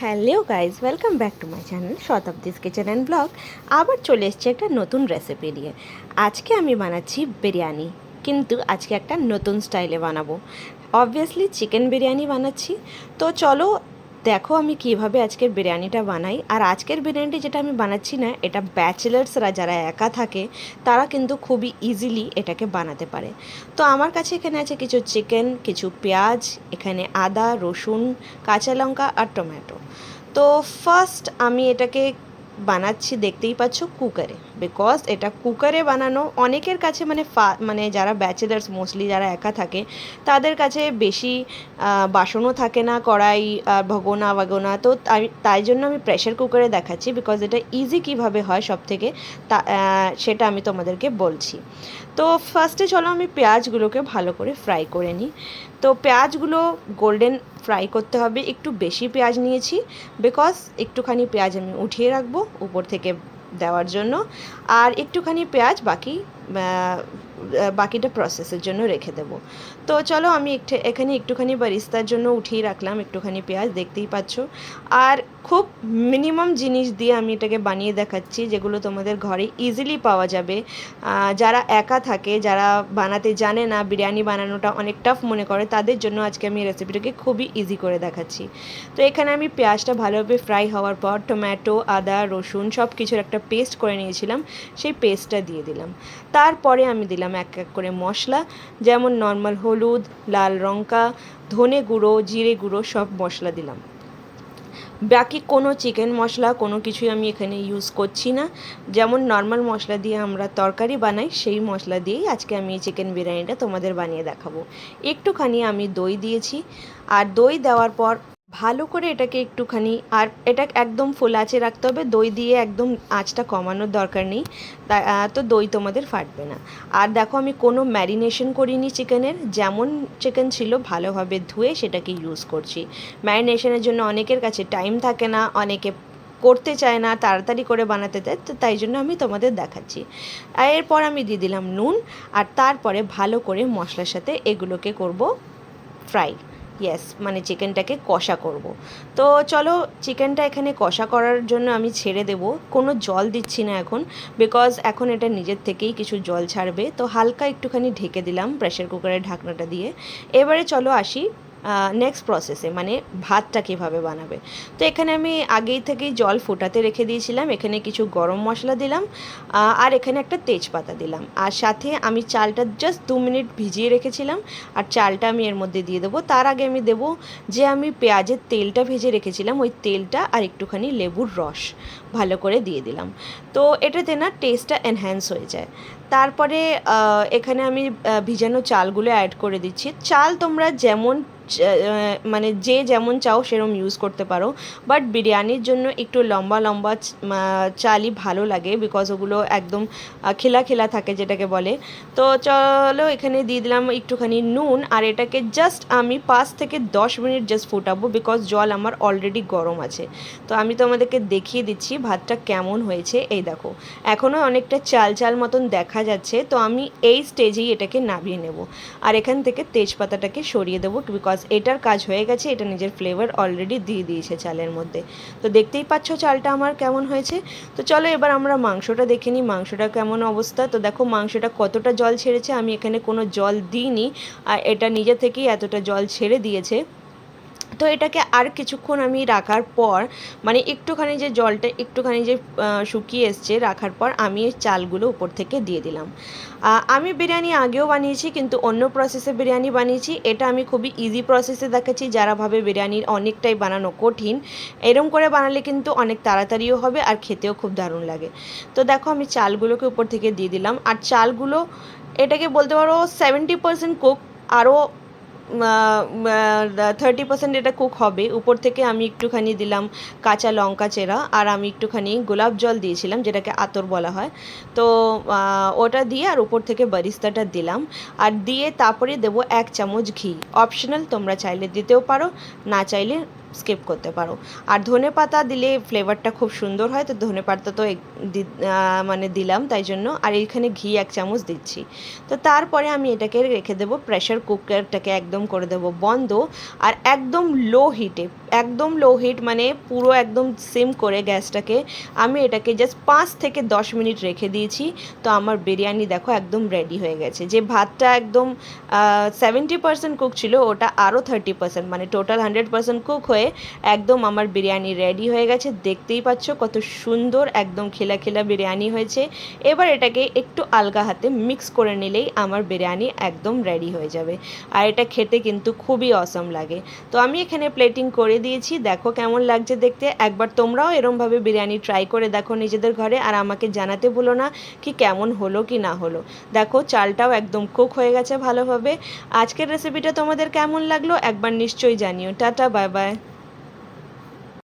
Hello guys welcome back to my channel Shatabdi's kitchen and blog আবার চলে এসেছি একটা নতুন রেসিপি নিয়ে। আজকে আমি বানাচ্ছি বিরিয়ানি, কিন্তু আজকে একটা নতুন স্টাইলে বানাবো। অবভিয়াসলি চিকেন বিরিয়ানি বানাচ্ছি। তো চলো দেখো আমি কীভাবে আজকের বিরিয়ানিটা বানাই। আর আজকের বিরিয়ানিটি যেটা আমি বানাচ্ছি না, এটা ব্যাচেলার্সরা যারা একা থাকে, তারা কিন্তু খুবই ইজিলি এটাকে বানাতে পারে। তো আমার কাছে এখানে আছে কিছু চিকেন কিছু পেঁয়াজ, এখানে আদা, রসুন, কাঁচা লঙ্কা আর টমেটো। তো ফার্স্ট আমি এটাকে বানাচ্ছি, দেখতেই পাচ্ছ কুকারে। বিকজ এটা কুকারে বানানো অনেকের কাছে মানে ফা মানে যারা ব্যাচেলার্স মোস্টলি যারা একা থাকে, তাদের কাছে বেশি বাসনও থাকে না, কড়াই ভগোনা, বাগোনা। তো তাই জন্য আমি প্রেশার কুকারে দেখাচ্ছি বিকজ এটা ইজি কীভাবে হয় সব থেকে তা সেটা আমি তোমাদেরকে বলছি। তো ফার্স্টে চলো আমি পেঁয়াজগুলোকে ভালো করে ফ্রাই করে নিই। তো পেঁয়াজগুলো গোল্ডেন ফ্রাই করতে হবে। একটু বেশি পেঁয়াজ নিয়েছি। বিকজ একটুখানি পেঁয়াজ আমি উঠিয়ে রাখব। উপর থেকে দেওয়ার জন্য। আর একটুখানি পেঁয়াজ বাকি বাকিটা প্রসেসের জন্য রেখে দেবো। তো চলো আমি একটু, এখানে একটুখানি বারিস্তার জন্য উঠিয়ে রাখলাম, একটুখানি পেঁয়াজ, দেখতেই পাচ্ছ। আর খুব মিনিমাম জিনিস দিয়ে আমি এটাকে বানিয়ে দেখাচ্ছি, যেগুলো তোমাদের ঘরে ইজিলি পাওয়া যাবে। যারা একা থাকে, যারা বানাতে জানে না, বিরিয়ানি বানানোটা অনেক টাফ মনে করে, তাদের জন্য আজকে আমি রেসিপিটাকে খুবই ইজি করে দেখাচ্ছি। তো এখানে আমি পেঁয়াজটা ভালোভাবে ফ্রাই হওয়ার পর টমেটো আদা, রসুন সব কিছুর একটা পেস্ট করে নিয়েছিলাম, সেই পেস্টটা দিয়ে দিলাম। তারপরে আমি দিলাম এক এক করে মশলা, যেমন নর্মাল হলুদ, লাল লঙ্কা, ধনে গুঁড়ো, জিরে গুঁড়ো সব মশলা দিলাম। বাকি কোনো চিকেন মশলা, কোনো কিছুই আমি এখানে ইউজ করছি না। যেমন নর্মাল মশলা দিয়ে আমরা তরকারি বানাই, সেই মশলা দিয়েই আজকে আমি এই চিকেন বিরিয়ানিটা তোমাদের বানিয়ে দেখাবো। একটুখানি আমি দই দিয়েছি। আর দই দেওয়ার পর ভালো করে এটাকে একটুখানি, আর এটা একদম ফুল আঁচে রাখতে হবে। দই দিয়ে একদম আঁচটা কমানোর দরকার নেই। তা দই তোমাদের ফাটবে না। আর দেখো, আমি কোনো ম্যারিনেশন করিনি চিকেনের। যেমন চিকেন ছিল, ভালোভাবে ধুয়ে সেটাকে ইউজ করছি। ম্যারিনেশনের জন্য অনেকের কাছে টাইম থাকে না, অনেকে করতে চায় না, তাড়াতাড়ি করে বানাতে দেয় তো তাই জন্য আমি তোমাদের দেখাচ্ছি। এরপর আমি দিয়ে দিলাম নুন, আর তারপরে ভালো করে মশলার সাথে এগুলোকে করব ফ্রাই ইয়েস মানে চিকেনটাকে কষা করব। তো চলো চিকেনটা এখানে কষা করার জন্য আমি ছেড়ে দেব। কোনো জল দিচ্ছি না এখন বিকজ এখন এটা নিজের থেকেই কিছু জল ছাড়বে। তো হালকা একটুখানি ঢেকে দিলাম প্রেশার কুকারের ঢাকনাটা দিয়ে। এবারে চলো আসি নেক্সট প্রসেসে মানে ভাতটা কীভাবে বানাবে। তো এখানে আমি আগেই থেকেই জল ফোটাতে রেখে দিয়েছিলাম, এখানে কিছু গরম মশলা দিলাম আর এখানে একটা তেজপাতা দিলাম। আর সাথে আমি চালটা জাস্ট দু মিনিট ভিজিয়ে রেখেছিলাম, আর চালটা আমি এর মধ্যে দিয়ে দেবো। তার আগে আমি দেবো যে আমি পেঁয়াজের তেলটা ভেজে রেখেছিলাম, ওই তেলটা আর একটুখানি লেবুর রস ভালো করে দিয়ে দিলাম। তো এটাতে না টেস্টটা এনহ্যান্স হয়ে যায়। তারপরে এখানে আমি ভিজানো চালগুলো অ্যাড করে দিচ্ছি। চাল তোমরা যেমন মানে যে যেমন চাও সেরকম ইউজ করতে পারো। বাট বিরিয়ানির জন্য একটু লম্বা লম্বা চালই ভালো লাগে বিকজ ওগুলো একদম খেলা খেলা থাকে যেটাকে বলে। তো চলো এখানে দিয়ে দিলাম একটুখানি নুন আর এটাকে জাস্ট আমি পাঁচ থেকে দশ মিনিট জাস্ট ফোটাবো বিকজ জল আমার অলরেডি গরম আছে। তো আমি তোমাদেরকে দেখিয়ে দিচ্ছি ভাতটা কেমন হয়েছে। এই দেখো এখনও অনেকটা চাল চাল মতন দেখা যাচ্ছে। তো আমি এই স্টেজেই এটাকে নামিয়ে নেব। আর এখান থেকে তেজপাতাটাকে সরিয়ে দেবো বিকজ এটার কাজ হয়ে গেছে, এটা নিজের ফ্লেভার অলরেডি দিয়ে দিয়েছে চালের মধ্যে। তো দেখতেই পাচ্ছ চালটা আমার কেমন হয়েছে। তো চলো এবার আমরা মাংসটা দেখে নিই মাংসটা কেমন অবস্থা। তো দেখো মাংসটা কতটা জল ছেড়েছে, আমি এখানে কোনো জল দিইনি, আর এটা নিজে থেকেই এতটা জল ছেড়ে দিয়েছে। তো এটাকে আর কিছুক্ষণ আমি রাখার পর মানে একটুখানি যে জলটা একটুখানি যে শুকিয়ে এসছে রাখার পর আমি চালগুলো উপর থেকে দিয়ে দিলাম। আমি বিরিয়ানি আগেও বানিয়েছি, কিন্তু অন্য প্রসেসে বিরিয়ানি বানিয়েছি। এটা আমি খুবই ইজি প্রসেসে দেখাচ্ছি, যারা ভাবে বিরিয়ানির অনেকটাই বানানো কঠিন, এরম করে বানালে কিন্তু অনেক তাড়াতাড়িও হবে আর খেতেও খুব দারুণ লাগে। তো দেখো আমি চালগুলোকে উপর থেকে দিয়ে দিলাম, আর চালগুলো, এটাকে বলতে পারো সেভেন্টি পার্সেন্ট কুক আরও থার্টি পার্সেন্ট এটা কুক হবে। উপর থেকে আমি একটুখানি দিলাম কাঁচা লঙ্কা চেরা, আর আমি একটুখানি গোলাপ জল দিয়েছিলাম, যেটাকে আতর বলা হয়। তো ওটা দিয়ে আর উপর থেকে বারিস্তাটা দিলাম। আর দিয়ে তারপরে দেবো এক চামচ ঘি। অপশনাল তোমরা চাইলে দিতেও পারো, না চাইলে স্কিপ করতে পারো। আর ধনে পাতা দিলে ফ্লেভারটা খুব সুন্দর হয়, তো ধনে পাতা তো মানে দিলাম তাই জন্য। আর এইখানে ঘি এক চামচ দিচ্ছি। তো তারপরে আমি এটাকে রেখে দেবো প্রেশার কুকারটাকে একদম করে দেবো বন্ধ। আর একদম লো হিটে একদম লো হিট মানে পুরো একদম সিম করে গ্যাসটাকে আমি এটাকে জাস্ট পাঁচ থেকে দশ মিনিট রেখে দিয়েছি। তো আমার বিরিয়ানি দেখো একদম রেডি হয়ে গেছে। যে ভাতটা একদম সেভেন্টি পার্সেন্ট কুক ছিল, ওটা আরও থার্টি পার্সেন্ট মানে টোটাল হান্ড্রেড পার্সেন্ট কুক হয়ে একদম আমার বিরিয়ানি রেডি হয়ে গেছে। দেখতেই পাচ্ছ কত সুন্দর একদম খেলা খেলা বিরিয়ানি হয়েছে। এবার এটাকে একটু আলগা হাতে মিক্স করে নিলেই আমার বিরিয়ানি একদম রেডি হয়ে যাবে। আর এটা খেতে কিন্তু খুবই অসম লাগে। তো আমি এখানে প্লেটিং করে দিয়েছি। দেখো কেমন লাগছে দেখতে। একবার তোমরাও এরমভাবে বিরিয়ানি ট্রাই করে দেখো নিজেদের ঘরে। আর আমাকে জানাতে ভুলো না কি কেমন হলো কি না হলো। দেখো চালটাও একদম কুক হয়ে গেছে ভালোভাবে। আজকের রেসিপিটা তোমাদের কেমন লাগল একবার নিশ্চয়ই জানিও। Tata bye bye